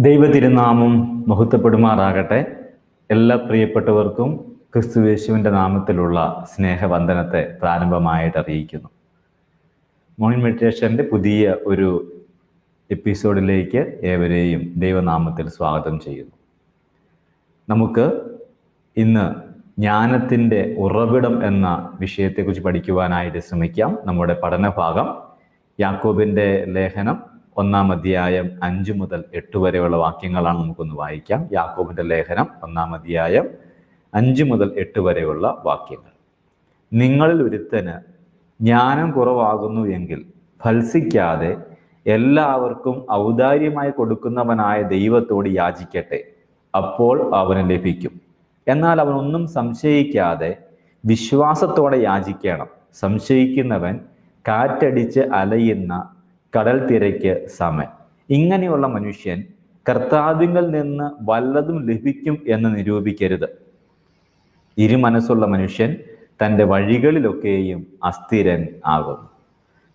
ദൈവതിരുനാമം മഹത്വപ്പെടുമാറാകട്ടെ. എല്ലാ പ്രിയപ്പെട്ടവർക്കും ക്രിസ്തുവേശുവിന്റെ നാമത്തിലുള്ള സ്നേഹവന്ദനത്തെ പ്രാരംഭമായിട്ട് അറിയിക്കുന്നു. മോർണിംഗ് മെഡിറ്റേഷന്റെ പുതിയ ഒരു എപ്പിസോഡിലേക്ക് ഏവരെയും ദൈവനാമത്തിൽ സ്വാഗതം ചെയ്യുന്നു. നമുക്ക് ഇന്ന് ജ്ഞാനത്തിന്റെ ഉറവിടം എന്ന വിഷയത്തെക്കുറിച്ച് പഠിക്കുവാനായിട്ട് ശ്രമിക്കാം. നമ്മുടെ പഠനഭാഗം യാക്കോബിന്റെ ലേഖനം ഒന്നാം അധ്യായം അഞ്ച് മുതൽ എട്ട് വരെയുള്ള വാക്യങ്ങളാണ് നമുക്കൊന്ന് വായിക്കാം. യാക്കോബിന്റെ ലേഖനം ഒന്നാം അധ്യായം അഞ്ച് മുതൽ എട്ട് വരെയുള്ള വാക്യങ്ങൾ. നിങ്ങളിൽ ഒരുത്തന് ജ്ഞാനം കുറവാകുന്നു എങ്കിൽ ഫൽസിക്കാതെ എല്ലാവർക്കും ഔദാര്യമായി കൊടുക്കുന്നവനായ ദൈവത്തോട് യാചിക്കട്ടെ അപ്പോൾ അവന് ലഭിക്കും. എന്നാൽ അവനൊന്നും സംശയിക്കാതെ വിശ്വാസത്തോടെ യാചിക്കണം. സംശയിക്കുന്നവൻ കാറ്റടിച്ച് അലയുന്ന കടൽ തിരയ്ക്ക് സമൻ. ഇങ്ങനെയുള്ള മനുഷ്യൻ കർത്താവിങ്കിൽ നിന്ന് വല്ലതും ലഭിക്കും എന്ന് നിരൂപിക്കരുത്. ഇരുമനസ്സുള്ള മനുഷ്യൻ തന്റെ വഴികളിലൊക്കെയും അസ്ഥിരൻ ആകുന്നു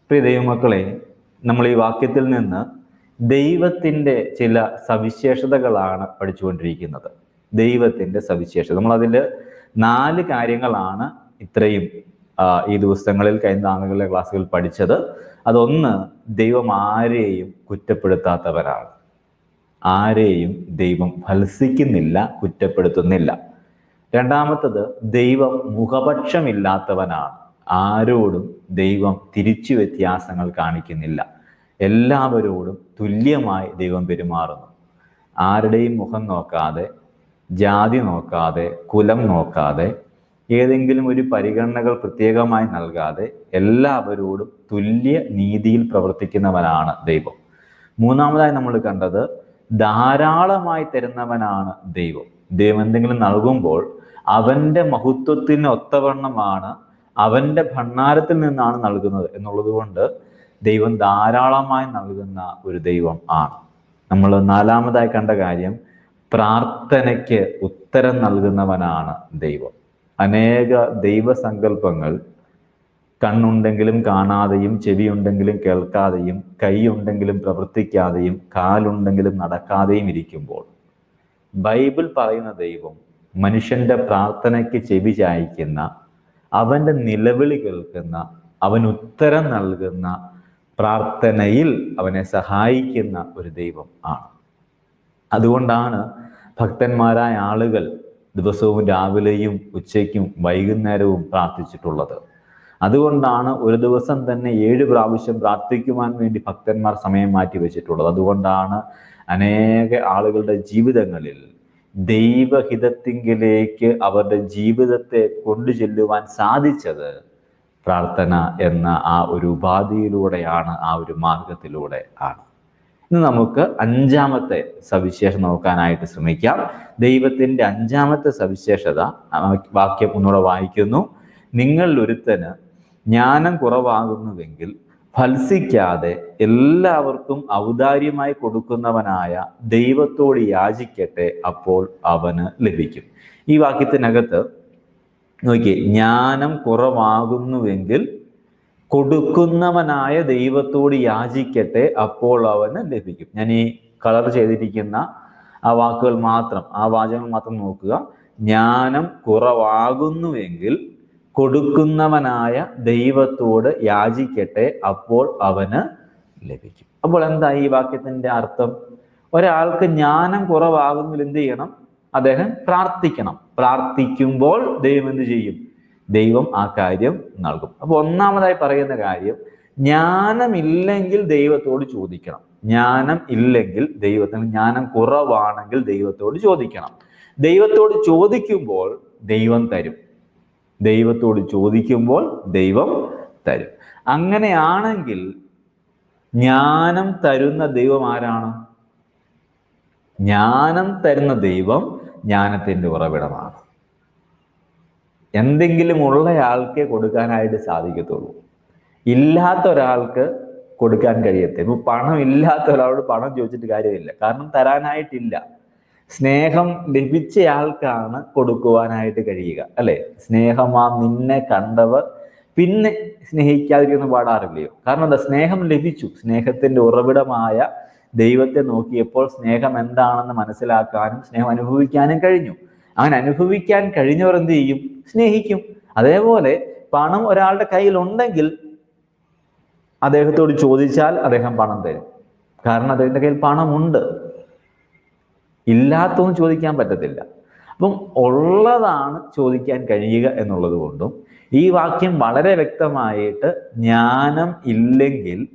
പ്രിയ ദൈവമക്കളെ നമ്മൾ ഈ വാക്യത്തിൽ നിന്ന് ദൈവത്തിന്റെ ചില സവിശേഷതകളാണ് പഠിച്ചുകൊണ്ടിരിക്കുന്നത്. ദൈവത്തിന്റെ സവിശേഷത. നമ്മളതിൽ നാല് കാര്യങ്ങളാണ് ഇത്രയും ഈ ദിവസങ്ങളിൽ കഴിഞ്ഞ ആളുകളുടെ ക്ലാസ്സുകളിൽ പഠിച്ചത്. അതൊന്ന് ദൈവം ആരെയും കുറ്റപ്പെടുത്താത്തവരാണ്. ആരെയും ദൈവം ഫലസിക്കുന്നില്ല കുറ്റപ്പെടുത്തുന്നില്ല. രണ്ടാമത്തത് ദൈവം മുഖപക്ഷമില്ലാത്തവനാണ്. ആരോടും ദൈവം തിരിച്ചു വ്യത്യാസങ്ങൾ കാണിക്കുന്നില്ല. എല്ലാവരോടും തുല്യമായി ദൈവം പെരുമാറുന്നു. ആരുടെയും മുഖം നോക്കാതെ ജാതി നോക്കാതെ കുലം നോക്കാതെ ഏതെങ്കിലും ഒരു പരിഗണനകൾ പ്രത്യേകമായി നൽകാതെ എല്ലാവരോടും തുല്യ നീതിയിൽ പ്രവർത്തിക്കുന്നവനാണ് ദൈവം. മൂന്നാമതായി നമ്മൾ കണ്ടത് ധാരാളമായി തരുന്നവനാണ് ദൈവം. ദൈവം എന്തെങ്കിലും നൽകുമ്പോൾ അവന്റെ മഹത്വത്തിന് ഒത്തവണ്ണമാണ് അവന്റെ ഭണ്ണാരത്തിൽ നിന്നാണ് നൽകുന്നത് എന്നുള്ളത് കൊണ്ട് ദൈവം ധാരാളമായി നൽകുന്ന ഒരു ദൈവം ആണ്. നമ്മൾ നാലാമതായി കണ്ട കാര്യം പ്രാർത്ഥനയ്ക്ക് ഉത്തരം നൽകുന്നവനാണ് ദൈവം. അനേക ദൈവസങ്കല്പങ്ങൾ കണ്ണുണ്ടെങ്കിലും കാണാതെയും ചെവിയുണ്ടെങ്കിലും കേൾക്കാതെയും കൈയുണ്ടെങ്കിലും പ്രവർത്തിക്കാതെയും കാലുണ്ടെങ്കിലും നടക്കാതെയും ഇരിക്കുമ്പോൾ ബൈബിൾ പറയുന്ന ദൈവം മനുഷ്യന്റെ പ്രാർത്ഥനയ്ക്ക് ചെവി ചായ്ക്കുന്ന അവന്റെ നിലവിളി കേൾക്കുന്ന അവൻ ഉത്തരം നൽകുന്ന പ്രാർത്ഥനയിൽ അവനെ സഹായിക്കുന്ന ഒരു ദൈവം ആണ്. അതുകൊണ്ടാണ് ഭക്തന്മാരായ ആളുകൾ ദിവസവും രാവിലെയും ഉച്ചയ്ക്കും വൈകുന്നേരവും പ്രാർത്ഥിച്ചിട്ടുള്ളത്. അതുകൊണ്ടാണ് ഒരു ദിവസം തന്നെ ഏഴ് പ്രാവശ്യം പ്രാർത്ഥിക്കുവാൻ വേണ്ടി ഭക്തന്മാർ സമയം മാറ്റി വെച്ചിട്ടുള്ളത്. അതുകൊണ്ടാണ് അനേക ആളുകളുടെ ജീവിതങ്ങളിൽ ദൈവഹിതത്തിങ്കിലേക്ക് അവരുടെ ജീവിതത്തെ കൊണ്ടു ചെല്ലുവാൻ സാധിച്ചത് പ്രാർത്ഥന എന്ന ആ ഒരു ഉപാധിയിലൂടെയാണ് ആ ഒരു മാർഗത്തിലൂടെ ആണ്. ഇന്ന് നമുക്ക് അഞ്ചാമത്തെ സവിശേഷം നോക്കാനായിട്ട് ശ്രമിക്കാം. ദൈവത്തിന്റെ അഞ്ചാമത്തെ സവിശേഷത വാക്യം ഒന്നുകൂടെ വായിക്കുന്നു. നിങ്ങൾ ഒരുത്തന് ജ്ഞാനം കുറവാകുന്നുവെങ്കിൽ ഫൽസിക്കാതെ എല്ലാവർക്കും ഔദാര്യമായി കൊടുക്കുന്നവനായ ദൈവത്തോട് യാചിക്കട്ടെ അപ്പോൾ അവന് ലഭിക്കും. ഈ വാക്യത്തിനകത്ത് നോക്കി ജ്ഞാനം കുറവാകുന്നുവെങ്കിൽ കൊടുക്കുന്നവനായ ദൈവത്തോട് യാചിക്കട്ടെ അപ്പോൾ അവന് ലഭിക്കും. ഞാൻ ഈ കളർ ചെയ്തിരിക്കുന്ന ആ വാക്കുകൾ മാത്രം ആ വാചകങ്ങൾ മാത്രം നോക്കുക. ജ്ഞാനം കുറവാകുന്നുവെങ്കിൽ കൊടുക്കുന്നവനായ ദൈവത്തോട് യാചിക്കട്ടെ അപ്പോൾ അവന് ലഭിക്കും. അപ്പോൾ എന്താ ഈ വാക്യത്തിന്റെ അർത്ഥം? ഒരാൾക്ക് ജ്ഞാനം കുറവാകുന്നതിൽ എന്ത് ചെയ്യണം? അദ്ദേഹം പ്രാർത്ഥിക്കണം. പ്രാർത്ഥിക്കുമ്പോൾ ദൈവം എന്ത് ചെയ്യും? ദൈവം ആ കാര്യം നൽകും. അപ്പോൾ ഒന്നാമതായി പറയുന്ന കാര്യം ജ്ഞാനമില്ലെങ്കിൽ ദൈവത്തോട് ചോദിക്കണം. ജ്ഞാനം ഇല്ലെങ്കിൽ ദൈവത്തിന് ജ്ഞാനം കുറവാണെങ്കിൽ ദൈവത്തോട് ചോദിക്കണം. ദൈവത്തോട് ചോദിക്കുമ്പോൾ ദൈവം തരും. ദൈവത്തോട് ചോദിക്കുമ്പോൾ ദൈവം തരും. അങ്ങനെയാണെങ്കിൽ ജ്ഞാനം തരുന്ന ദൈവം ആരാണ്? ജ്ഞാനം തരുന്ന ദൈവം ജ്ഞാനത്തിന്റെ ഉറവിടമാണ്. എന്തെങ്കിലും ഉള്ളയാൾക്കേ കൊടുക്കാനായിട്ട് സാധിക്കത്തുള്ളൂ. ഇല്ലാത്ത ഒരാൾക്ക് കൊടുക്കാൻ കഴിയത്തെ ഇപ്പൊ പണം ഇല്ലാത്ത ഒരാളോട് പണം ചോദിച്ചിട്ട് കാര്യമില്ല. കാരണം തരാനായിട്ടില്ല. സ്നേഹം ലഭിച്ചയാൾക്കാണ് കൊടുക്കുവാനായിട്ട് കഴിയുക അല്ലെ? സ്നേഹമാ നിന്നെ കണ്ടവർ പിന്നെ സ്നേഹിക്കാതിരിക്കുന്ന പാടാറില്ലയോ? കാരണം എന്താ? സ്നേഹം ലഭിച്ചു. സ്നേഹത്തിന്റെ ഉറവിടമായ ദൈവത്തെ നോക്കിയപ്പോൾ സ്നേഹം എന്താണെന്ന് മനസ്സിലാക്കാനും സ്നേഹം അനുഭവിക്കാനും കഴിഞ്ഞു. അങ്ങനെ അനുഭവിക്കാൻ കഴിഞ്ഞവർ എന്ത് ചെയ്യും? സ്നേഹിക്കും. അതേപോലെ പണം ഒരാളുടെ കയ്യിൽ ഉണ്ടെങ്കിൽ അദ്ദേഹത്തോട് ചോദിച്ചാൽ അദ്ദേഹം പണം തരും. കാരണം അദ്ദേഹത്തിന്റെ കയ്യിൽ പണമുണ്ട്. ഇല്ലാത്തതും ചോദിക്കാൻ പറ്റത്തില്ല. അപ്പം ഉള്ളതാണ് ചോദിക്കാൻ കഴിയുക എന്നുള്ളത് കൊണ്ടും ഈ വാക്യം വളരെ വ്യക്തമായിട്ട് ജ്ഞാനം ഇല്ലെങ്കിൽ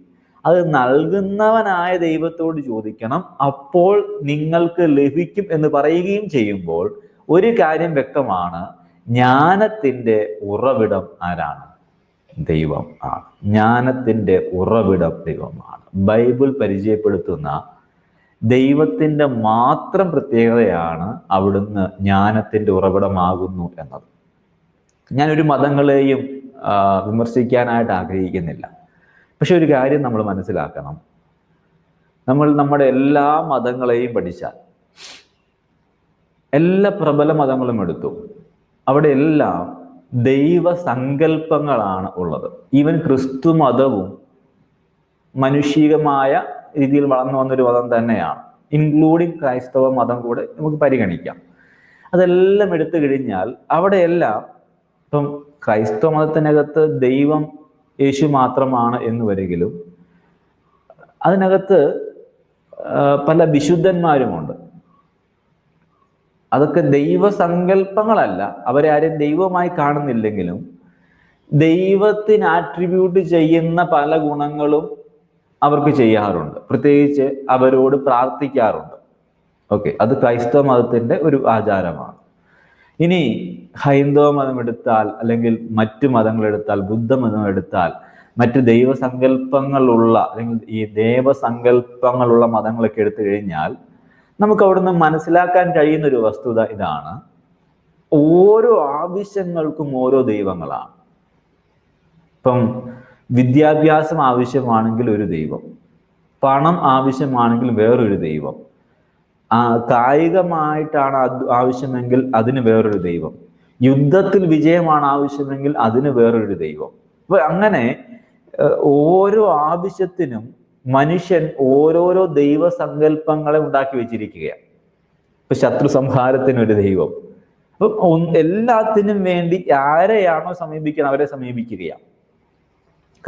അത് നൽകുന്നവനായ ദൈവത്തോട് ചോദിക്കണം. അപ്പോൾ നിങ്ങൾക്ക് ലഭിക്കും എന്ന് പറയുകയും ചെയ്യുമ്പോൾ ഒരു കാര്യം വ്യക്തമാണ്. ജ്ഞാനത്തിന്റെ ഉറവിടം ആരാണ്? ദൈവം ആണ്. ജ്ഞാനത്തിന്റെ ഉറവിടം ദൈവമാണ്. ബൈബിൾ പരിചയപ്പെടുത്തുന്ന ദൈവത്തിന്റെ മാത്രം പ്രത്യേകതയാണ് അവിടുന്ന് ജ്ഞാനത്തിന്റെ ഉറവിടമാകുന്നു എന്നത്. ഞാനൊരു മതങ്ങളെയും വിമർശിക്കാനായിട്ട് ആഗ്രഹിക്കുന്നില്ല. പക്ഷെ ഒരു കാര്യം നമ്മൾ മനസ്സിലാക്കണം. നമ്മൾ നമ്മുടെ എല്ലാ മതങ്ങളെയും പഠിച്ചാൽ എല്ലാ പ്രബല മതങ്ങളും എടുത്തു. അവിടെ എല്ലാം ദൈവസങ്കല്പങ്ങളാണ് ഉള്ളത്. ഈവൻ ക്രിസ്തു മതവും മനുഷികമായ രീതിയിൽ വളർന്നു വന്നൊരു മതം തന്നെയാണ്. ഇൻക്ലൂഡിങ് ക്രൈസ്തവ മതം കൂടെ നമുക്ക് പരിഗണിക്കാം. അതെല്ലാം എടുത്തു കഴിഞ്ഞാൽ അവിടെയെല്ലാം ഇപ്പം ക്രൈസ്തവ മതത്തിനകത്ത് ദൈവം യേശു മാത്രമാണ് എന്ന് വരികിലും അതിനകത്ത് പല വിശുദ്ധന്മാരുമുണ്ട്. അതൊക്കെ ദൈവസങ്കല്പങ്ങളല്ല. അവരെ ആരും ദൈവമായി കാണുന്നില്ലെങ്കിലും ദൈവത്തിന് ആട്രിബ്യൂട്ട് ചെയ്യുന്ന പല ഗുണങ്ങളും അവർക്ക് ചെയ്യാറുണ്ട്. പ്രത്യേകിച്ച് അവരോട് പ്രാർത്ഥിക്കാറുണ്ട്. ഓക്കെ അത് ക്രൈസ്തവ മതത്തിന്റെ ഒരു ആചാരമാണ്. ഇനി ഹൈന്ദവ മതം എടുത്താൽ അല്ലെങ്കിൽ മറ്റു മതങ്ങൾ എടുത്താൽ ബുദ്ധമതം എടുത്താൽ മറ്റ് ദൈവസങ്കല്പങ്ങളുള്ള അല്ലെങ്കിൽ ഈ ദേവസങ്കല്പങ്ങളുള്ള മതങ്ങളൊക്കെ എടുത്തു കഴിഞ്ഞാൽ നമുക്ക് അവിടുന്ന് മനസ്സിലാക്കാൻ കഴിയുന്ന ഒരു വസ്തുത ഇതാണ്. ഓരോ ആവശ്യങ്ങൾക്കും ഓരോ ദൈവങ്ങളാണ്. ഇപ്പം വിദ്യാഭ്യാസം ആവശ്യമാണെങ്കിൽ ഒരു ദൈവം പണം ആവശ്യമാണെങ്കിൽ വേറൊരു ദൈവം കായികമായിട്ടാണ് ആവശ്യമെങ്കിൽ അതിന് വേറൊരു ദൈവം യുദ്ധത്തിൽ വിജയമാണ് ആവശ്യമെങ്കിൽ അതിന് വേറൊരു ദൈവം. അപ്പൊ അങ്ങനെ ഓരോ ആവശ്യത്തിനും മനുഷ്യൻ ഓരോരോ ദൈവസങ്കല്പങ്ങളെ ഉണ്ടാക്കി വെച്ചിരിക്കുകയാണ്. ഇപ്പൊ ശത്രു സംഹാരത്തിനൊരു ദൈവം. അപ്പൊ എല്ലാത്തിനും വേണ്ടി ആരെയാണോ സമീപിക്കുന്നത് അവരെ സമീപിക്കുകയാണ്.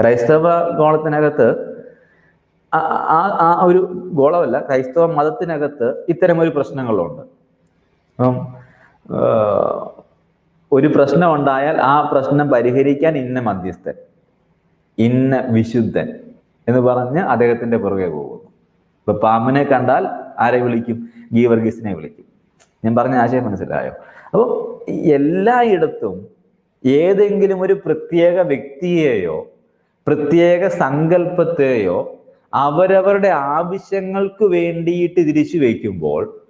ക്രൈസ്തവ ഗോളത്തിനകത്ത് ആ- ആ- ഒരു ഗോളമല്ല ക്രൈസ്തവ മതത്തിനകത്ത് ഇത്തരം ഒരു പ്രശ്നങ്ങളുണ്ട്. അപ്പം ഒരു പ്രശ്നം ഉണ്ടായാൽ ആ പ്രശ്നം പരിഹരിക്കാൻ ഇന്ന മധ്യസ്ഥൻ ഇന്ന വിശുദ്ധൻ. എന്ന് പറഞ്ഞ് അദ്ദേഹത്തിന്റെ പുറകെ പോകുന്നു. ഇപ്പൊ പാമ്പിനെ കണ്ടാൽ ആരെ വിളിക്കും? ഗീവർഗീസിനെ വിളിക്കും. ഞാൻ പറഞ്ഞ ആശയം മനസ്സിലായോ? അപ്പോൾ എല്ലായിടത്തും ഏതെങ്കിലും ഒരു പ്രത്യേക വ്യക്തിയെയോ പ്രത്യേക സങ്കല്പത്തെയോ അവരവരുടെ ആവശ്യങ്ങൾക്ക് വേണ്ടിയിട്ട് തിരിച്ചു വയ്ക്കുമ്പോൾ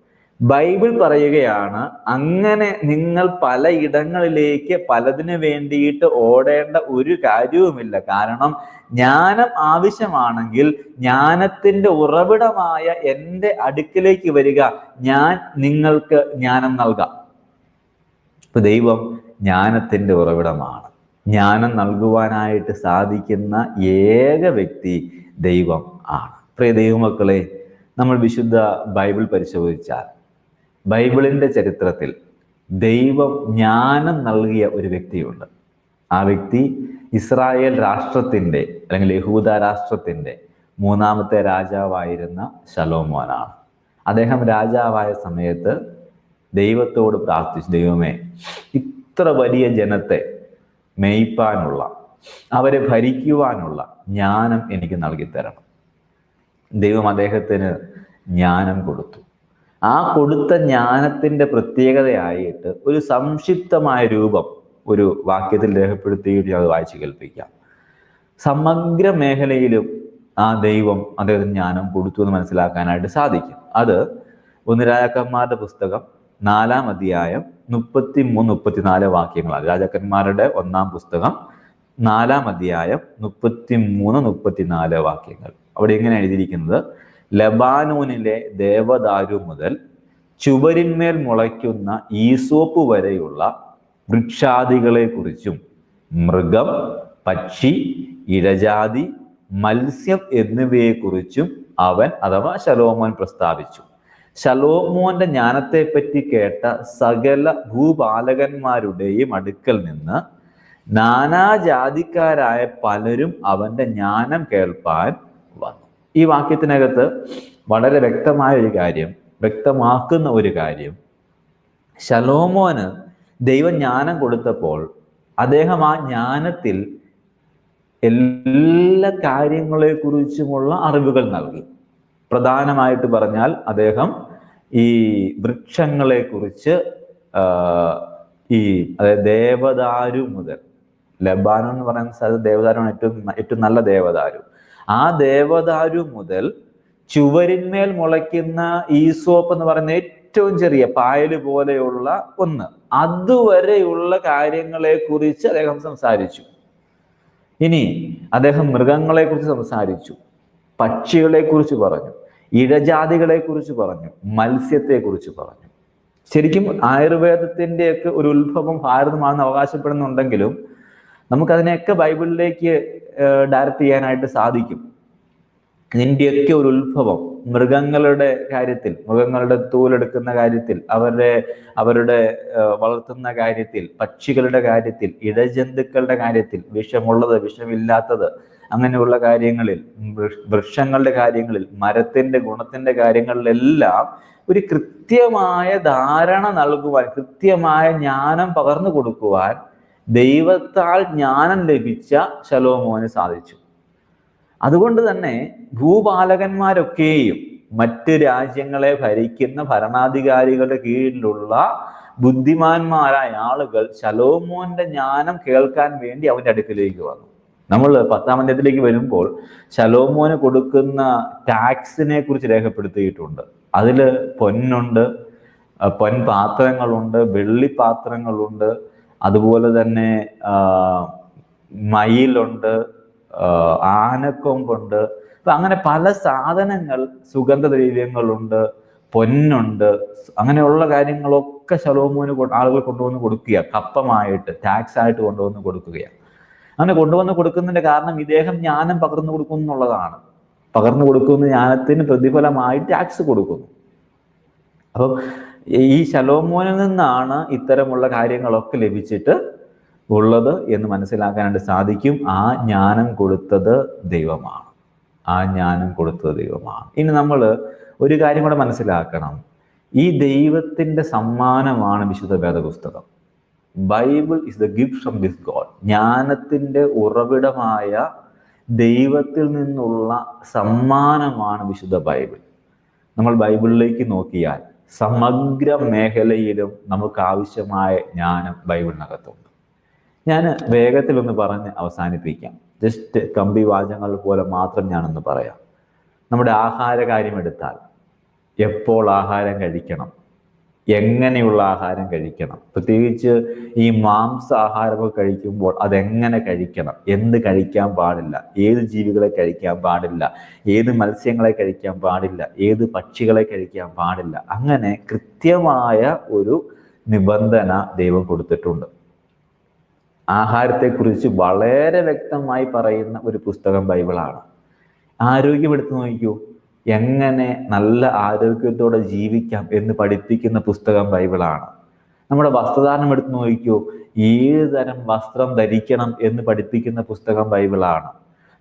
ബൈബിൾ പറയുകയാണ് അങ്ങനെ നിങ്ങൾ പലയിടങ്ങളിലേക്ക് പലതിനു വേണ്ടിയിട്ട് ഓടേണ്ട ഒരു കാര്യവുമില്ല. കാരണം ജ്ഞാനം ആവശ്യമാണെങ്കിൽ ജ്ഞാനത്തിന്റെ ഉറവിടമായ എന്റെ അടുക്കിലേക്ക് വരിക. ഞാൻ നിങ്ങൾക്ക് ജ്ഞാനം നൽകാം. ഇപ്പൊ ദൈവം ജ്ഞാനത്തിന്റെ ഉറവിടമാണ്. ജ്ഞാനം നൽകുവാനായിട്ട് സാധിക്കുന്ന ഏക വ്യക്തി ദൈവം ആണ്. പ്രിയ ദൈവമക്കളെ നമ്മൾ വിശുദ്ധ ബൈബിൾ പരിശോധിച്ചാൽ ബൈബിളിന്റെ ചരിത്രത്തിൽ ദൈവം ജ്ഞാനം നൽകിയ ഒരു വ്യക്തിയുണ്ട്. ആ വ്യക്തി ഇസ്രായേൽ രാഷ്ട്രത്തിന്റെ അല്ലെങ്കിൽ യഹൂദ രാഷ്ട്രത്തിന്റെ മൂന്നാമത്തെ രാജാവായിരുന്ന ശലോമോനാണ്. അദ്ദേഹം രാജാവായ സമയത്ത് ദൈവത്തോട് പ്രാർത്ഥിച്ചു ദൈവമേ ഇത്ര വലിയ ജനത്തെ മേയ്പ്പാനുള്ള അവരെ ഭരിക്കുവാനുള്ള ജ്ഞാനം എനിക്ക് നൽകി തരണം ദൈവം അദ്ദേഹത്തിന് ജ്ഞാനം കൊടുത്തു. ആ കൊടുത്ത ജ്ഞാനത്തിന്റെ പ്രത്യേകതയായിട്ട് ഒരു സംക്ഷിപ്തമായ രൂപം ഒരു വാക്യത്തിൽ രേഖപ്പെടുത്തിയിട്ട് ഞാൻ വായിച്ചു കേൾപ്പിക്കാം. സമഗ്ര മേഖലയിലും ആ ദൈവം അദ്ദേഹത്തിന് ജ്ഞാനം കൊടുത്തു എന്ന് മനസ്സിലാക്കാനായിട്ട് സാധിക്കും. അത് ഒന്ന് രാജാക്കന്മാരുടെ പുസ്തകം നാലാം അധ്യായം മുപ്പത്തി മൂന്ന് മുപ്പത്തിനാല് വാക്യങ്ങളാണ്. രാജാക്കന്മാരുടെ ഒന്നാം പുസ്തകം നാലാം അധ്യായം മുപ്പത്തി മൂന്ന് മുപ്പത്തിനാല് വാക്യങ്ങൾ. അവിടെ എങ്ങനെ എഴുതിയിരിക്കുന്നത്? ലബാനൂനിലെ ദേവദാരു മുതൽ ചുവരിന്മേൽ മുളയ്ക്കുന്ന ഈസോപ്പ് വരെയുള്ള വൃക്ഷാദികളെക്കുറിച്ചും മൃഗം പക്ഷി ഇഴജാതി മത്സ്യം എന്നിവയെക്കുറിച്ചും അവൻ അഥവാ ശലോമോൻ പ്രസ്താവിച്ചു. ശലോമോന്റെ ജ്ഞാനത്തെപ്പറ്റി കേട്ട സകല ഭൂപാലകന്മാരുടെയും അടുക്കൽ നിന്ന് നാനാജാതിക്കാരായ പലരും അവന്റെ ജ്ഞാനം കേൾപ്പാൻ ഈ വാക്യത്തിനകത്ത് വളരെ വ്യക്തമായ ഒരു കാര്യം വ്യക്തമാക്കുന്ന ഒരു കാര്യം. ശലോമോന് ദൈവജ്ഞാനം കൊടുത്തപ്പോൾ അദ്ദേഹം ആ ജ്ഞാനത്തിൽ എല്ലാ കാര്യങ്ങളെക്കുറിച്ചുമുള്ള അറിവുകൾ നൽകി. പ്രധാനമായിട്ട് പറഞ്ഞാൽ അദ്ദേഹം ഈ വൃക്ഷങ്ങളെക്കുറിച്ച് കുറിച്ച് ഈ അതായത് ദേവദാരു മുതൽ ലബാനോ എന്ന് പറയുന്ന സ്ഥലത്ത് ദേവദാരുമാണ് ഏറ്റവും ഏറ്റവും നല്ല ദേവദാരു. ആ ദേവദാരു മുതൽ ചുവരിന്മേൽ മുളയ്ക്കുന്ന ഈസോപ്പ് എന്ന് പറയുന്ന ഏറ്റവും ചെറിയ പായൽ പോലെയുള്ള ഒന്ന്. അതുവരെയുള്ള കാര്യങ്ങളെ കുറിച്ച് അദ്ദേഹം സംസാരിച്ചു. ഇനി അദ്ദേഹം മൃഗങ്ങളെ കുറിച്ച് സംസാരിച്ചു. പക്ഷികളെ കുറിച്ച് പറഞ്ഞു. ഇഴജാതികളെ കുറിച്ച് പറഞ്ഞു. മത്സ്യത്തെ കുറിച്ച് പറഞ്ഞു. ശരിക്കും ആയുർവേദത്തിന്റെ ഒക്കെ ഒരു ഉത്ഭവം ഭാരതമാണെന്ന് അവകാശപ്പെടുന്നുണ്ടെങ്കിലും നമുക്കതിനെയൊക്കെ ബൈബിളിലേക്ക് ഡയറക്റ്റ് ചെയ്യാനായിട്ട് സാധിക്കും. ഇതിന്റെയൊക്കെ ഒരു ഉത്ഭവം. മൃഗങ്ങളുടെ കാര്യത്തിൽ മൃഗങ്ങളുടെ തൂലെടുക്കുന്ന കാര്യത്തിൽ അവരുടെ അവരുടെ വളർത്തുന്ന കാര്യത്തിൽ പക്ഷികളുടെ കാര്യത്തിൽ ഇടജന്തുക്കളുടെ കാര്യത്തിൽ വിഷമുള്ളത് വിഷമില്ലാത്തത് അങ്ങനെയുള്ള കാര്യങ്ങളിൽ വൃക്ഷങ്ങളുടെ കാര്യങ്ങളിൽ മരത്തിന്റെ ഗുണത്തിന്റെ കാര്യങ്ങളിലെല്ലാം ഒരു കൃത്യമായ ധാരണ നൽകുവാൻ കൃത്യമായ ജ്ഞാനം പകർന്നു കൊടുക്കുവാൻ ദൈവത്താൽ ജ്ഞാനം ലഭിച്ച ശലോമോന് സാധിച്ചു. അതുകൊണ്ട് തന്നെ ഭൂപാലകന്മാരൊക്കെയും മറ്റ് രാജ്യങ്ങളെ ഭരിക്കുന്ന ഭരണാധികാരികളുടെ കീഴിലുള്ള ബുദ്ധിമാന്മാരായ ആളുകൾ ശലോമോന്റെ ജ്ഞാനം കേൾക്കാൻ വേണ്ടി അവന്റെ അടുക്കിലേക്ക് വന്നു. നമ്മൾ പത്താം അധ്യായത്തിലേക്ക് വരുമ്പോൾ ശലോമോന് കൊടുക്കുന്ന ടാക്സിനെ കുറിച്ച് രേഖപ്പെടുത്തിയിട്ടുണ്ട്. അതിൽ പൊന്നുണ്ട് പൊൻപാത്രങ്ങളുണ്ട് വെള്ളിപ്പാത്രങ്ങളുണ്ട് അതുപോലെ തന്നെ മയിലുണ്ട് ആനക്കൊമ്പുണ്ട്. അപ്പൊ അങ്ങനെ പല സാധനങ്ങൾ സുഗന്ധദ്രവ്യങ്ങളുണ്ട് പൊന്നുണ്ട് അങ്ങനെയുള്ള കാര്യങ്ങളൊക്കെ ശലോമോന് ആളുകൾ കൊണ്ടുവന്ന് കൊടുക്കുക കപ്പമായിട്ട് ടാക്സ് ആയിട്ട് കൊണ്ടുവന്ന് കൊടുക്കുകയാണ്. അങ്ങനെ കൊണ്ടുവന്ന് കൊടുക്കുന്നതിന്റെ കാരണം ഇദ്ദേഹം ജ്ഞാനം പകർന്നു കൊടുക്കുന്നു എന്നുള്ളതാണ്. പകർന്നു കൊടുക്കുന്ന ജ്ഞാനത്തിന് പ്രതിഫലമായി ടാക്സ് കൊടുക്കുന്നു. അപ്പം ഈ ശലോമോനിൽ നിന്നാണ് ഇത്തരമുള്ള കാര്യങ്ങളൊക്കെ ലഭിച്ചിട്ട് ഉള്ളത് എന്ന് മനസ്സിലാക്കാനായിട്ട് സാധിക്കും. ആ ജ്ഞാനം കൊടുത്തത് ദൈവമാണ്. ആ ജ്ഞാനം കൊടുത്തത് ദൈവമാണ്. ഇനി നമ്മൾ ഒരു കാര്യം കൂടെ മനസ്സിലാക്കണം. ഈ ദൈവത്തിന്റെ സമ്മാനമാണ് വിശുദ്ധ വേദപുസ്തകം. Bible is the gift from this God. ജ്ഞാനത്തിന്റെ ഉറവിടമായ ദൈവത്തിൽ നിന്നുള്ള സമ്മാനമാണ് വിശുദ്ധ ബൈബിൾ. നമ്മൾ ബൈബിളിലേക്ക് നോക്കിയാൽ സമഗ്ര മേഖലയിലും നമുക്ക് ആവശ്യമായ ജ്ഞാനം ബൈബിളിനകത്തുണ്ട്. ഞാൻ വേഗത്തിലൊന്ന് പറഞ്ഞ് അവസാനിപ്പിക്കാം. ജസ്റ്റ് കമ്പി വാചകങ്ങൾ പോലെ മാത്രം ഞാനൊന്ന് പറയാം. നമ്മുടെ ആഹാര കാര്യം എടുത്താൽ എപ്പോൾ ആഹാരം കഴിക്കണം? എങ്ങനെയുള്ള ആഹാരം കഴിക്കണം? പ്രത്യേകിച്ച് ഈ മാംസാഹാരമൊക്കെ കഴിക്കുമ്പോൾ അതെങ്ങനെ കഴിക്കണം? എന്ത് കഴിക്കാൻ പാടില്ല? ഏത് ജീവികളെ കഴിക്കാൻ പാടില്ല? ഏത് മത്സ്യങ്ങളെ കഴിക്കാൻ പാടില്ല? ഏത് പക്ഷികളെ കഴിക്കാൻ പാടില്ല? അങ്ങനെ കൃത്യമായ ഒരു നിബന്ധന ദൈവം കൊടുത്തിട്ടുണ്ട്. ആഹാരത്തെക്കുറിച്ച് വളരെ വ്യക്തമായി പറയുന്ന ഒരു പുസ്തകം ബൈബിളാണ്. ആരോഗ്യം എടുത്തു നോക്കൂ എങ്ങനെ നല്ല ആരോഗ്യത്തോടെ ജീവിക്കാം എന്ന് പഠിപ്പിക്കുന്ന പുസ്തകം ബൈബിളാണ്. നമ്മുടെ വസ്ത്രധാരണം എടുത്ത് നോക്കിക്കോ ഏത് തരം വസ്ത്രം ധരിക്കണം എന്ന് പഠിപ്പിക്കുന്ന പുസ്തകം ബൈബിളാണ്.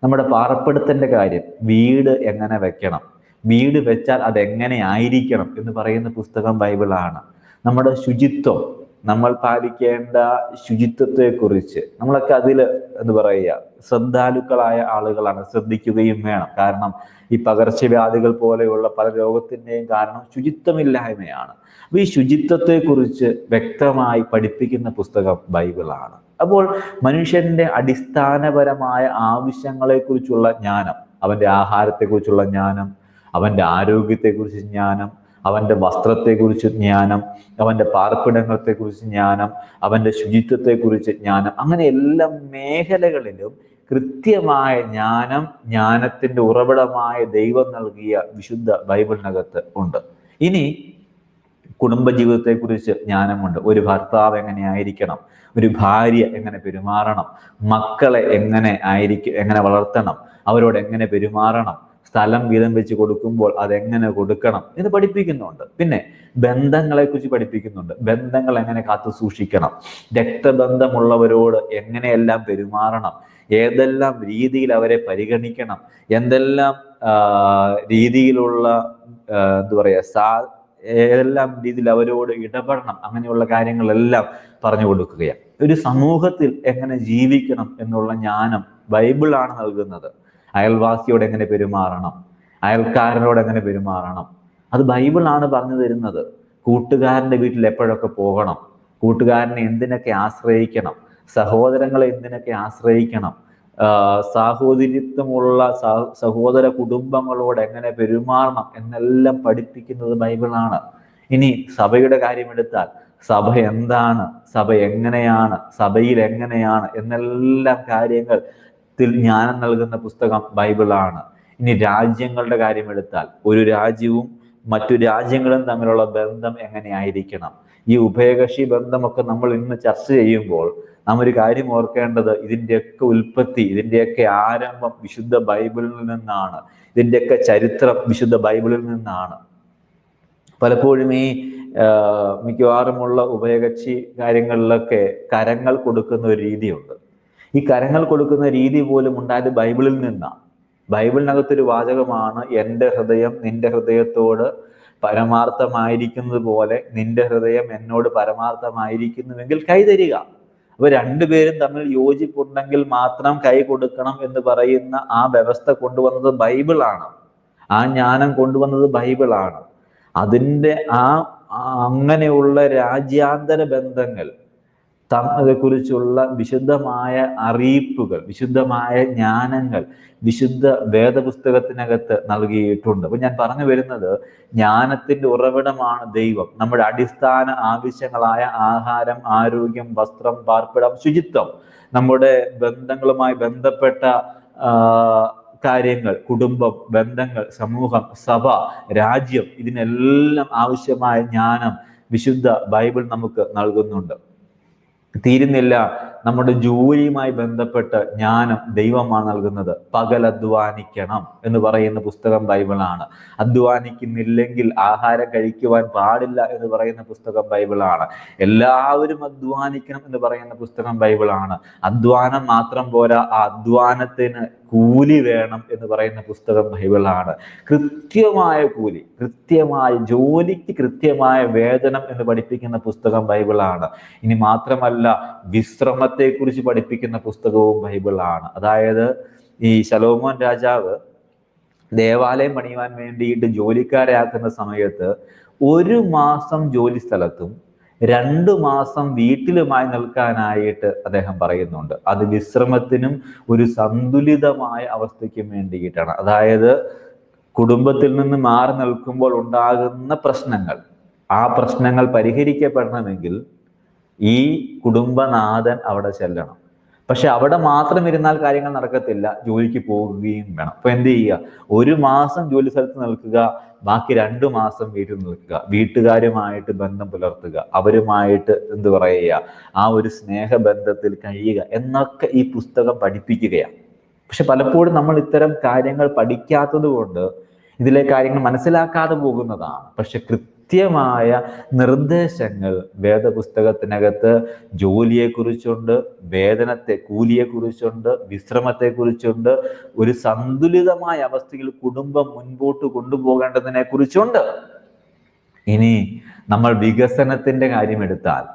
നമ്മുടെ പാർപ്പിടത്തിന്റെ കാര്യം വീട് എങ്ങനെ വെക്കണം? വീട് വെച്ചാൽ അതെങ്ങനെ ആയിരിക്കണം എന്ന് പറയുന്ന പുസ്തകം ബൈബിളാണ്. നമ്മുടെ ശുചിത്വം നമ്മൾ പാലിക്കേണ്ട ശുചിത്വത്തെക്കുറിച്ച് നമ്മളൊക്കെ അതിൽ എന്ന് പറയുക ശ്രദ്ധാലുക്കളായ ആളുകളാണ് ശ്രദ്ധിക്കുകയും വേണം. കാരണം ഈ പകർച്ചവ്യാധികൾ പോലെയുള്ള പല രോഗത്തിന്റെയും കാരണം ശുചിത്വമില്ലായ്മയാണ്. അപ്പൊ ഈ ശുചിത്വത്തെക്കുറിച്ച് വ്യക്തമായി പഠിപ്പിക്കുന്ന പുസ്തകം ബൈബിളാണ്. അപ്പോൾ മനുഷ്യന്റെ അടിസ്ഥാനപരമായ ആവശ്യങ്ങളെക്കുറിച്ചുള്ള ജ്ഞാനം അവന്റെ ആഹാരത്തെക്കുറിച്ചുള്ള ജ്ഞാനം അവന്റെ ആരോഗ്യത്തെക്കുറിച്ച് ജ്ഞാനം അവന്റെ വസ്ത്രത്തെക്കുറിച്ച് ജ്ഞാനം അവന്റെ പാർപ്പിടങ്ങളെക്കുറിച്ച് ജ്ഞാനം അവന്റെ ശുചിത്വത്തെക്കുറിച്ച് ജ്ഞാനം അങ്ങനെ എല്ലാ മേഖലകളിലും കൃത്യമായ ജ്ഞാനം ജ്ഞാനത്തിന്റെ ഉറവിടമായ ദൈവം നൽകിയ വിശുദ്ധ ബൈബിളിനകത്ത് ഉണ്ട്. ഇനി കുടുംബജീവിതത്തെക്കുറിച്ച് ജ്ഞാനമുണ്ട്. ഒരു ഭർത്താവ് എങ്ങനെ ആയിരിക്കണം? ഒരു ഭാര്യ എങ്ങനെ പെരുമാറണം? മക്കളെ എങ്ങനെ ആയിരിക്കും എങ്ങനെ വളർത്തണം? അവരോട് എങ്ങനെ പെരുമാറണം? സ്ഥലം വീതം വെച്ച് കൊടുക്കുമ്പോൾ അതെങ്ങനെ കൊടുക്കണം എന്ന് പഠിപ്പിക്കുന്നുണ്ട്. പിന്നെ ബന്ധങ്ങളെ കുറിച്ച് പഠിപ്പിക്കുന്നുണ്ട്. ബന്ധങ്ങൾ എങ്ങനെ കാത്തു സൂക്ഷിക്കണം? രക്തബന്ധമുള്ളവരോട് എങ്ങനെയെല്ലാം പെരുമാറണം? ഏതെല്ലാം രീതിയിൽ അവരെ പരിഗണിക്കണം? എന്തെല്ലാം രീതിയിലുള്ള എന്താ പറയുക സാ ഏതെല്ലാം രീതിയിൽ അവരോട് ഇടപെടണം? അങ്ങനെയുള്ള കാര്യങ്ങളെല്ലാം പറഞ്ഞു കൊടുക്കുകയാണ്. ഒരു സമൂഹത്തിൽ എങ്ങനെ ജീവിക്കണം എന്നുള്ള ജ്ഞാനം ബൈബിളാണ് നൽകുന്നത്. അയൽവാസിയോട് എങ്ങനെ പെരുമാറണം? അയൽക്കാരനോട് എങ്ങനെ പെരുമാറണം? അത് ബൈബിളാണ് പറഞ്ഞു തരുന്നത്. കൂട്ടുകാരന്റെ വീട്ടിൽ എപ്പോഴൊക്കെ പോകണം? കൂട്ടുകാരനെ എന്തിനൊക്കെ ആശ്രയിക്കണം? സഹോദരങ്ങളെ എന്തിനൊക്കെ ആശ്രയിക്കണം? സാഹോദര്യത്വമുള്ള സഹോദര കുടുംബങ്ങളോട് എങ്ങനെ പെരുമാറണം എന്നെല്ലാം പഠിപ്പിക്കുന്നത് ബൈബിളാണ്. ഇനി സഭയുടെ കാര്യമെടുത്താൽ സഭ എന്താണ്? സഭ എങ്ങനെയാണ്? സഭയിൽ എങ്ങനെയാണ്? എന്നെല്ലാം കാര്യങ്ങൾ ത്തിൽ ജ്ഞാനം നൽകുന്ന പുസ്തകം ബൈബിളാണ്. ഇനി രാജ്യങ്ങളുടെ കാര്യം എടുത്താൽ ഒരു രാജ്യവും മറ്റു രാജ്യങ്ങളും തമ്മിലുള്ള ബന്ധം എങ്ങനെയായിരിക്കണം? ഈ ഉഭയകക്ഷി ബന്ധമൊക്കെ നമ്മൾ ഇന്ന് ചർച്ച ചെയ്യുമ്പോൾ നാം ഒരു കാര്യം ഓർക്കേണ്ടത് ഇതിന്റെയൊക്കെ ഉൽപ്പത്തി ഇതിന്റെയൊക്കെ ആരംഭം വിശുദ്ധ ബൈബിളിൽ നിന്നാണ്. ഇതിന്റെയൊക്കെ ചരിത്രം വിശുദ്ധ ബൈബിളിൽ നിന്നാണ്. പലപ്പോഴും ഈ മിക്കവാറുമുള്ള ഉഭയകക്ഷി കാര്യങ്ങളിലൊക്കെ കരങ്ങൾ കൊടുക്കുന്ന ഒരു രീതിയുണ്ട്. ഈ കരങ്ങൾ കൊടുക്കുന്ന രീതി പോലും ഉണ്ടായത് ബൈബിളിൽ നിന്നാണ് ബൈബിളിനകത്തൊരു വാചകമാണ് എന്റെ ഹൃദയം നിന്റെ ഹൃദയത്തോട് പരമാർത്ഥമായിരിക്കുന്നത് പോലെ നിന്റെ ഹൃദയം എന്നോട് പരമാർത്ഥമായിരിക്കുന്നുവെങ്കിൽ കൈതരിക. അപ്പൊ രണ്ടുപേരും തമ്മിൽ യോജിപ്പുണ്ടെങ്കിൽ മാത്രം കൈ കൊടുക്കണം എന്ന് പറയുന്ന ആ വ്യവസ്ഥ കൊണ്ടുവന്നത് ബൈബിളാണ്. ആ ജ്ഞാനം കൊണ്ടുവന്നത് ബൈബിളാണ്. അതിന്റെ ആ അങ്ങനെയുള്ള രാജ്യാന്തര ബന്ധങ്ങൾ തമ്മതെ കുറിച്ചുള്ള വിശുദ്ധമായ അറിയിപ്പുകൾ വിശുദ്ധമായ ജ്ഞാനങ്ങൾ വിശുദ്ധ വേദപുസ്തകത്തിനകത്ത് നൽകിയിട്ടുണ്ട്. അപ്പൊ ഞാൻ പറഞ്ഞു വരുന്നത് ജ്ഞാനത്തിന്റെ ഉറവിടമാണ് ദൈവം. നമ്മുടെ അടിസ്ഥാന ആവശ്യങ്ങളായ ആഹാരം ആരോഗ്യം വസ്ത്രം പാർപ്പിടം ശുചിത്വം നമ്മുടെ ബന്ധങ്ങളുമായി ബന്ധപ്പെട്ട കാര്യങ്ങൾ കുടുംബം ബന്ധങ്ങൾ സമൂഹം സഭ രാജ്യം ഇതിനെല്ലാം ആവശ്യമായ ജ്ഞാനം വിശുദ്ധ ബൈബിൾ നമുക്ക് നൽകുന്നുണ്ട്. തീരുന്നില്ല. നമ്മുടെ ജോലിയുമായി ബന്ധപ്പെട്ട് ജ്ഞാനം ദൈവമാണ് നൽകുന്നത്. പകൽ അധ്വാനിക്കണം എന്ന് പറയുന്ന പുസ്തകം ബൈബിളാണ്. അധ്വാനിക്കുന്നില്ലെങ്കിൽ ആഹാരം കഴിക്കുവാൻ പാടില്ല എന്ന് പറയുന്ന പുസ്തകം ബൈബിളാണ്. എല്ലാവരും അധ്വാനിക്കണം എന്ന് പറയുന്ന പുസ്തകം ബൈബിളാണ്. അധ്വാനം മാത്രം പോരാ ആ അധ്വാനത്തിന് കൂലി വേണം എന്ന് പറയുന്ന പുസ്തകം ബൈബിളാണ്. കൃത്യമായ കൂലി കൃത്യമായ ജോലിക്ക് കൃത്യമായ വേതനം എന്ന് പഠിപ്പിക്കുന്ന പുസ്തകം ബൈബിളാണ്. ഇനി മാത്രമല്ല വിശ്രമത്തെക്കുറിച്ച് പഠിപ്പിക്കുന്ന പുസ്തകവും ബൈബിളാണ്. അതായത് ഈ ശലോമോൻ രാജാവ് ദേവാലയം പണിയുവാൻ വേണ്ടിയിട്ട് ജോലിക്കാരെ ആക്കുന്ന സമയത്ത് ഒരു മാസം ജോലി സ്ഥലത്തും രണ്ടു മാസം വീട്ടിലുമായി നിൽക്കാനായിട്ട് അദ്ദേഹം പറയുന്നുണ്ട്. അത് വിശ്രമത്തിനും ഒരു സന്തുലിതമായ അവസ്ഥയ്ക്കും വേണ്ടിയിട്ടാണ്. അതായത് കുടുംബത്തിൽ നിന്ന് മാറി നിൽക്കുമ്പോൾ ഉണ്ടാകുന്ന പ്രശ്നങ്ങൾ ആ പ്രശ്നങ്ങൾ പരിഹരിക്കപ്പെടണമെങ്കിൽ ഈ കുടുംബനാഥൻ അവിടെ ചെല്ലണം. പക്ഷെ അവിടെ മാത്രം ഇരുന്നാൽ കാര്യങ്ങൾ നടക്കത്തില്ല. ജോലിക്ക് പോവുകയും വേണം. അപ്പൊ എന്ത് ചെയ്യുക? ഒരു മാസം ജോലി സ്ഥലത്ത് നിൽക്കുക. ബാക്കി രണ്ടു മാസം വീട്ടിൽ നിൽക്കുക. വീട്ടുകാരുമായിട്ട് ബന്ധം പുലർത്തുക. അവരുമായിട്ട് എന്ത് പറയുക? ആ ഒരു സ്നേഹബന്ധത്തിൽ കഴിയുക എന്നൊക്കെ ഈ പുസ്തകം പഠിപ്പിക്കുകയാണ്. പക്ഷെ പലപ്പോഴും നമ്മൾ ഇത്തരം കാര്യങ്ങൾ പഠിക്കാത്തത് കൊണ്ട് ഇതിലെ കാര്യങ്ങൾ മനസ്സിലാക്കാതെ പോകുന്നതാണ്. പക്ഷെ കൃത്യമായ നിർദ്ദേശങ്ങൾ വേദപുസ്തകത്തിനകത്ത് ജോലിയെക്കുറിച്ചുണ്ട് വേതനത്തെ കൂലിയെക്കുറിച്ചുണ്ട് വിശ്രമത്തെക്കുറിച്ചുണ്ട് ഒരു സന്തുലിതമായ അവസ്ഥയിൽ കുടുംബം മുൻപോട്ട് കൊണ്ടുപോകേണ്ടതിനെ കുറിച്ചുണ്ട് ഇനി നമ്മൾ വികസനത്തിന്റെ കാര്യം എടുത്താൽ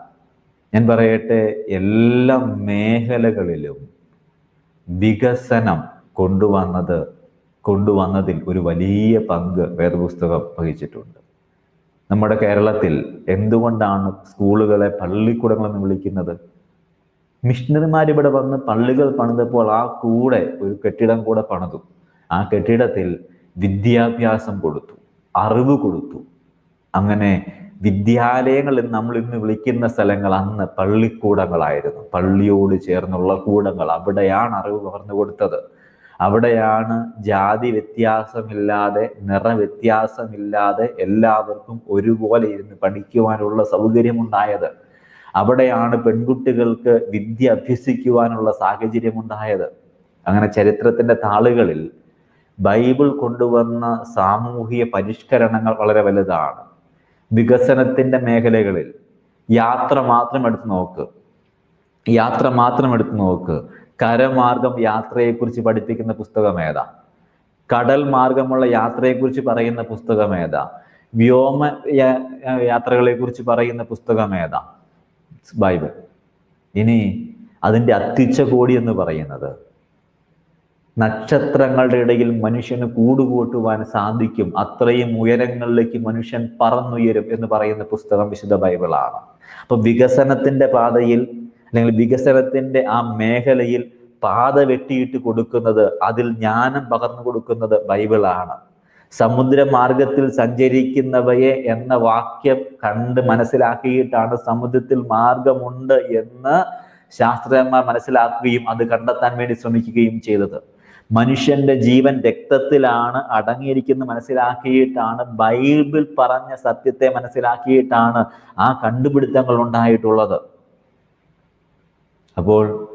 ഞാൻ പറയട്ടെ എല്ലാ മേഖലകളിലും വികസനം കൊണ്ടുവന്നത് കൊണ്ടുവന്നതിൽ ഒരു വലിയ പങ്ക് വേദപുസ്തകം വഹിച്ചിട്ടുണ്ട്. നമ്മുടെ കേരളത്തിൽ എന്തുകൊണ്ടാണ് സ്കൂളുകളെ പള്ളിക്കൂടങ്ങൾ എന്ന് വിളിക്കുന്നത്? മിഷണറിമാർ ഇവിടെ വന്ന് പള്ളികൾ പണിതപ്പോൾ ആ കൂടെ ഒരു കെട്ടിടം കൂടെ പണിതു. ആ കെട്ടിടത്തിൽ വിദ്യാഭ്യാസം കൊടുത്തു അറിവ് കൊടുത്തു. അങ്ങനെ വിദ്യാലയങ്ങൾ നമ്മൾ ഇന്ന് വിളിക്കുന്ന സ്ഥലങ്ങൾ അന്ന് പള്ളിക്കൂടങ്ങളായിരുന്നു. പള്ളിയോട് ചേർന്നുള്ള കൂടങ്ങൾ അവിടെയാണ് അറിവ് പകർന്നു കൊടുത്തത്. അവിടെയാണ് ജാതി വ്യത്യാസമില്ലാതെ നിറവ്യത്യാസമില്ലാതെ എല്ലാവർക്കും ഒരുപോലെ ഇരുന്ന് പഠിക്കുവാനുള്ള സൗകര്യമുണ്ടായത്. അവിടെയാണ് പെൺകുട്ടികൾക്ക് വിദ്യ അഭ്യസിക്കുവാനുള്ള സാഹചര്യമുണ്ടായത്. അങ്ങനെ ചരിത്രത്തിന്റെ താളുകളിൽ ബൈബിൾ കൊണ്ടുവന്ന സാമൂഹിക പരിഷ്കരണങ്ങൾ വളരെ വലുതാണ്. വികസനത്തിന്റെ മേഖലകളിൽ യാത്ര മാത്രം എടുത്ത് നോക്ക്. യാത്ര മാത്രം എടുത്ത് നോക്ക്. കരമാർഗം യാത്രയെക്കുറിച്ച് പഠിപ്പിക്കുന്ന പുസ്തകം ഏതാ? കടൽ മാർഗമുള്ള യാത്രയെക്കുറിച്ച് പറയുന്ന പുസ്തകം ഏതാ? വ്യോമ യാത്രകളെ കുറിച്ച് പറയുന്ന പുസ്തകം ഏതാ? ബൈബിൾ. ഇനി അതിന്റെ അത്തിച്ച കോടി എന്ന് പറയുന്നത് നക്ഷത്രങ്ങളുടെ ഇടയിൽ മനുഷ്യന് കൂടുകൂട്ടുവാൻ സാധിക്കും. അത്രയും ഉയരങ്ങളിലേക്ക് മനുഷ്യൻ പറന്നുയരും എന്ന് പറയുന്ന പുസ്തകം വിശുദ്ധ ബൈബിളാണ്. അപ്പൊ വികസനത്തിന്റെ പാതയിൽ അല്ലെങ്കിൽ വികസനത്തിന്റെ ആ മേഖലയിൽ പാത വെട്ടിയിട്ട് കൊടുക്കുന്നത് അതിൽ ജ്ഞാനം പകർന്നു കൊടുക്കുന്നത് ബൈബിളാണ്. സമുദ്രമാർഗത്തിൽ സഞ്ചരിക്കുന്നവയെ എന്ന വാക്യം കണ്ട് മനസ്സിലാക്കിയിട്ടാണ് സമുദ്രത്തിൽ മാർഗമുണ്ട് എന്ന് ശാസ്ത്രജ്ഞന്മാർ മനസ്സിലാക്കുകയും അത് കണ്ടെത്താൻ വേണ്ടി ശ്രമിക്കുകയും ചെയ്തത്. മനുഷ്യന്റെ ജീവൻ രക്തത്തിലാണ് അടങ്ങിയിരിക്കുന്ന മനസ്സിലാക്കിയിട്ടാണ് ബൈബിൾ പറഞ്ഞ സത്യത്തെ മനസ്സിലാക്കിയിട്ടാണ് ആ കണ്ടുപിടുത്തങ്ങൾ ഉണ്ടായിട്ടുള്ളത്. അപ്പോൾ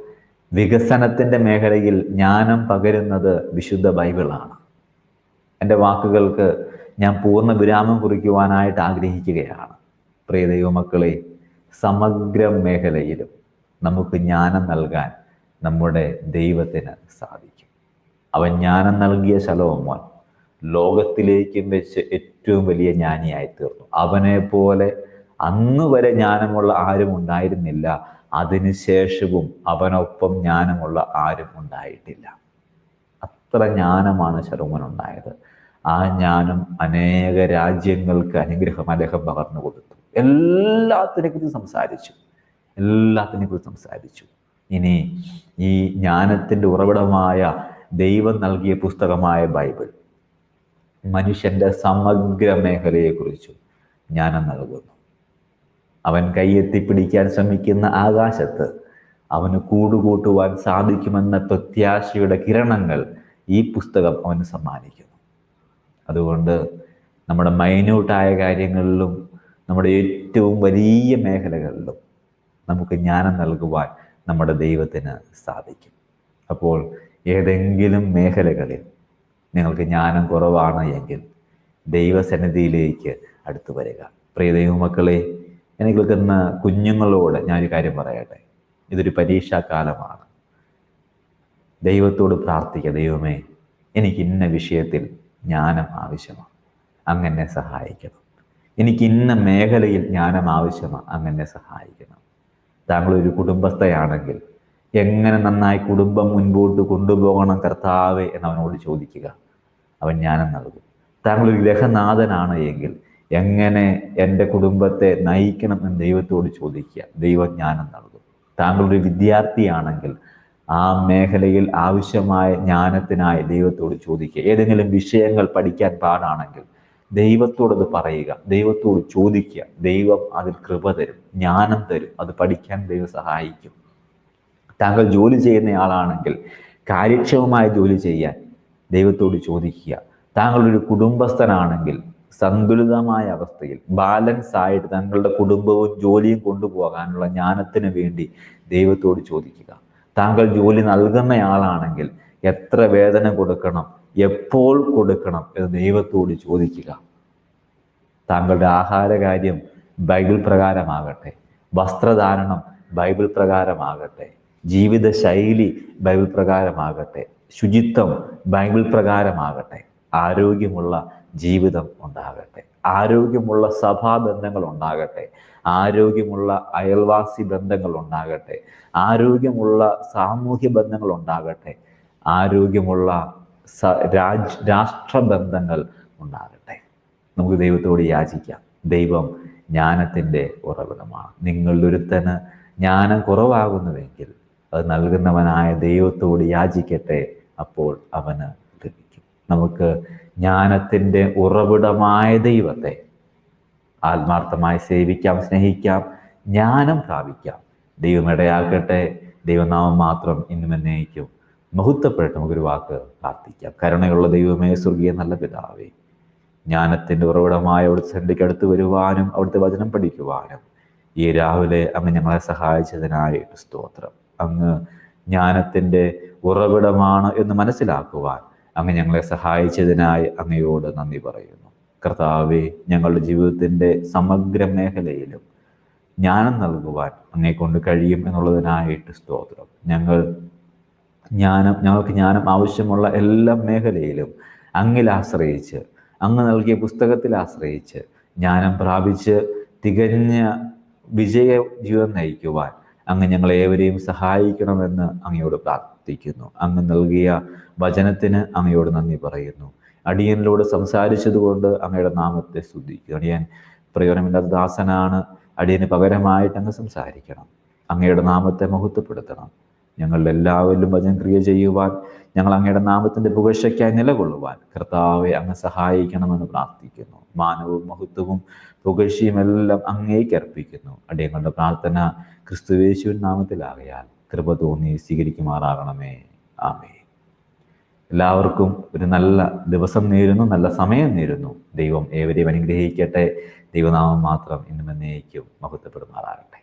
വികസനത്തിന്റെ മേഖലയിൽ ജ്ഞാനം പകരുന്നത് വിശുദ്ധ ബൈബിളാണ്. എന്റെ വാക്കുകൾക്ക് ഞാൻ പൂർണ വിരാമം കുറിക്കുവാനായിട്ട് ആഗ്രഹിക്കുകയാണ്. പ്രിയ ദൈവമക്കളെ സമഗ്ര മേഖലയിലും നമുക്ക് ജ്ഞാനം നൽകാൻ നമ്മുടെ ദൈവത്തിന് സാധിക്കും. അവൻ ജ്ഞാനം നൽകിയ ശലോമോൻ ലോകത്തിലേക്കും വെച്ച് ഏറ്റവും വലിയ ജ്ഞാനിയായി തീർന്നു അവനെ പോലെ അന്ന് വരെ ജ്ഞാനമുള്ള ആരും ഉണ്ടായിരുന്നില്ല. അതിനുശേഷവും അവനൊപ്പം ജ്ഞാനമുള്ള ആരും ഉണ്ടായിട്ടില്ല. അത്ര ജ്ഞാനമാണ് ശർമ്മനുണ്ടായത് ആ ജ്ഞാനം അനേക രാജ്യങ്ങൾക്ക് അനുഗ്രഹം അദ്ദേഹം പകർന്നു കൊടുത്തു. എല്ലാത്തിനെ കുറിച്ച് സംസാരിച്ചു. എല്ലാത്തിനെ കുറിച്ച് സംസാരിച്ചു. ഇനി ഈ ജ്ഞാനത്തിന്റെ ഉറവിടമായ ദൈവം നൽകിയ പുസ്തകമായ ബൈബിൾ മനുഷ്യന്റെ സമഗ്ര മേഖലയെക്കുറിച്ചും ജ്ഞാനം നൽകുന്നു. അവൻ കൈയെത്തിപ്പിടിക്കാൻ ശ്രമിക്കുന്ന ആകാശത്ത് അവന് കൂടുകൂട്ടുവാൻ സാധിക്കുമെന്ന പ്രത്യാശയുടെ കിരണങ്ങൾ ഈ പുസ്തകം അവന് സമ്മാനിക്കുന്നു. അതുകൊണ്ട് നമ്മുടെ മൈന്യൂട്ടായ കാര്യങ്ങളിലും നമ്മുടെ ഏറ്റവും വലിയ മേഖലകളിലും നമുക്ക് ജ്ഞാനം നൽകുവാൻ നമ്മുടെ ദൈവത്തിന് സാധിക്കും. അപ്പോൾ ഏതെങ്കിലും മേഖലകളിൽ നിങ്ങൾക്ക് ജ്ഞാനം കുറവാണ് എങ്കിൽ ദൈവസന്നിധിയിലേക്ക് അടുത്തു വരിക. പ്രിയ ദൈവമക്കളെ എനിക്ക് നിൽക്കുന്ന കുഞ്ഞുങ്ങളോട് ഞാനൊരു കാര്യം പറയട്ടെ? ഇതൊരു പരീക്ഷാകാലമാണ്. ദൈവത്തോട് പ്രാർത്ഥിക്കുക ദൈവമേ എനിക്ക് ഇന്ന വിഷയത്തിൽ ജ്ഞാനം ആവശ്യമാണ്. അങ്ങനെ സഹായിക്കണം. എനിക്ക് ഇന്ന മേഖലയിൽ ജ്ഞാനം ആവശ്യമാണ്. അങ്ങനെ സഹായിക്കണം. താങ്കൾ ഒരു കുടുംബസ്ഥയാണെങ്കിൽ എങ്ങനെ നന്നായി കുടുംബം മുൻപോട്ട് കൊണ്ടുപോകണം കർത്താവെ എന്ന് അവനോട് ചോദിക്കുക. അവൻ ജ്ഞാനം നൽകും. താങ്കൾ ഒരു ഗ്രഹനാഥനാണ് എങ്കിൽ എങ്ങനെ എന്റെ കുടുംബത്തെ നയിക്കണം എന്ന് ദൈവത്തോട് ചോദിക്കുക. ദൈവജ്ഞാനം നൽകും. താങ്കളൊരു വിദ്യാർത്ഥിയാണെങ്കിൽ ആ മേഖലയിൽ ആവശ്യമായ ജ്ഞാനത്തിനായി ദൈവത്തോട് ചോദിക്കുക. ഏതെങ്കിലും വിഷയങ്ങൾ പഠിക്കാൻ പാടാണെങ്കിൽ ദൈവത്തോടത് പറയുക. ദൈവത്തോട് ചോദിക്കുക. ദൈവം അതിൽ കൃപ തരും. ജ്ഞാനം തരും. അത് പഠിക്കാൻ ദൈവം സഹായിക്കും. താങ്കൾ ജോലി ചെയ്യുന്നയാളാണെങ്കിൽ കാര്യക്ഷമമായ ജോലി ചെയ്യാൻ ദൈവത്തോട് ചോദിക്കുക. താങ്കളൊരു കുടുംബസ്ഥനാണെങ്കിൽ സന്തുലിതമായ അവസ്ഥയിൽ ബാലൻസ് ആയിട്ട് തങ്ങളുടെ കുടുംബവും ജോലിയും കൊണ്ടുപോകാനുള്ള ജ്ഞാനത്തിന് വേണ്ടി ദൈവത്തോട് ചോദിക്കുക. താങ്കൾ ജോലി നൽകുന്നയാളാണെങ്കിൽ എത്ര വേതന കൊടുക്കണം എപ്പോൾ കൊടുക്കണം എന്ന് ദൈവത്തോട് ചോദിക്കുക. താങ്കളുടെ ആഹാരകാര്യം ബൈബിൾ പ്രകാരമാകട്ടെ വസ്ത്രധാരണം ബൈബിൾ പ്രകാരമാകട്ടെ ജീവിത ശൈലി ബൈബിൾ പ്രകാരമാകട്ടെ ശുചിത്വം ബൈബിൾ പ്രകാരമാകട്ടെ ആരോഗ്യമുള്ള ജീവിതം ഉണ്ടാകട്ടെ. ആരോഗ്യമുള്ള സഭാ ബന്ധങ്ങൾ ഉണ്ടാകട്ടെ. ആരോഗ്യമുള്ള അയൽവാസി ബന്ധങ്ങൾ ഉണ്ടാകട്ടെ. ആരോഗ്യമുള്ള സാമൂഹ്യ ബന്ധങ്ങൾ ഉണ്ടാകട്ടെ. ആരോഗ്യമുള്ള രാജ് രാഷ്ട്ര ബന്ധങ്ങൾ ഉണ്ടാകട്ടെ. നമുക്ക് ദൈവത്തോട് യാചിക്കാം. ദൈവം ജ്ഞാനത്തിന്റെ ഉറവിടമാണ്. നിങ്ങളിലൊരുത്തന് ജ്ഞാനം കുറവാകുന്നുവെങ്കിൽ അത് നൽകുന്നവനായ ദൈവത്തോട് യാചിക്കട്ടെ. അപ്പോൾ അവന് ലഭിക്കും. നമുക്ക് ജ്ഞാനത്തിന്റെ ഉറവിടമായ ദൈവത്തെ ആത്മാർത്ഥമായി സേവിക്കാം സ്നേഹിക്കാം ജ്ഞാനം പ്രാപിക്കാം. ദൈവം ഇടയാക്കട്ടെ. ദൈവനാമം മാത്രം ഇന്നും എന്നേക്കും മഹത്വപ്പെട്ട് നമുക്കൊരു വാക്ക് പ്രാർത്ഥിക്കാം. കരുണയുള്ള ദൈവമേ സ്വർഗീയ നല്ല പിതാവേ ജ്ഞാനത്തിന്റെ ഉറവിടമായ അവിടുത്തെ സന്ധിക്ക് അടുത്ത് വരുവാനും അവിടുത്തെ വചനം പഠിക്കുവാനും ഈ രാവിലെ അങ്ങ് ഞങ്ങളെ സഹായിച്ചതിനായിട്ട് സ്തോത്രം. അങ്ങ് ജ്ഞാനത്തിന്റെ ഉറവിടമാണ് എന്ന് മനസ്സിലാക്കുവാൻ അങ്ങ് ഞങ്ങളെ സഹായിച്ചതിനായി അങ്ങയോട് നന്ദി പറയുന്നു. കർത്താവെ ഞങ്ങളുടെ ജീവിതത്തിന്റെ സമഗ്ര മേഖലയിലും ജ്ഞാനം നൽകുവാൻ അങ്ങേ കൊണ്ട് കഴിയും എന്നുള്ളതിനായിട്ട് സ്തോത്രം. ഞങ്ങൾ ജ്ഞാനം ഞങ്ങൾക്ക് ജ്ഞാനം ആവശ്യമുള്ള എല്ലാ മേഖലയിലും അങ്ങിൽ ആശ്രയിച്ച് അങ്ങ് നൽകിയ പുസ്തകത്തിൽ ആശ്രയിച്ച് ജ്ഞാനം പ്രാപിച്ച് തികഞ്ഞ വിജയ ജീവിതം നയിക്കുവാൻ അങ്ങ് ഞങ്ങളേവരെയും സഹായിക്കണമെന്ന് അങ്ങയോട് പ്രാർത്ഥിക്കുന്നു. അങ്ങ് നൽകിയ വചനത്തിന് അങ്ങയോട് നന്ദി പറയുന്നു. അടിയനിലൂടെ സംസാരിച്ചതുകൊണ്ട് അങ്ങയുടെ നാമത്തെ സ്തുതിക്കുന്നു. അടിയൻ പ്രയോജനമില്ലാത്ത ദാസനാണ്. അടിയന് പകരമായിട്ട് അങ്ങ് സംസാരിക്കണം. അങ്ങയുടെ നാമത്തെ മഹത്വപ്പെടുത്തണം. ഞങ്ങളുടെ എല്ലാവരിലും വചനം ക്രിയ ചെയ്യുവാൻ ഞങ്ങൾ അങ്ങയുടെ നാമത്തിന്റെ പുകഴ്ചയ്ക്കായി നിലകൊള്ളുവാൻ കർത്താവെ അങ്ങ് സഹായിക്കണമെന്ന് പ്രാർത്ഥിക്കുന്നു. മാനവും മഹത്വവും പുകഴ്ചയും എല്ലാം അങ്ങേക്ക് അർപ്പിക്കുന്നു. അടിയങ്ങളുടെ പ്രാർത്ഥന ക്രിസ്തുവേശുവിൻ നാമത്തിലാകയാൽ. കൃപ തോന്നി സ്വീകരിക്കുമാറാകണമേ. ആമേ എല്ലാവർക്കും ഒരു നല്ല ദിവസം നേരുന്നു നല്ല സമയം നേരുന്നു. ദൈവം ഏവരെയും അനുഗ്രഹിക്കട്ടെ. ദൈവനാമം മാത്രം ഇന്നും എന്നേക്കും മഹത്വപ്പെടുമാറാകട്ടെ.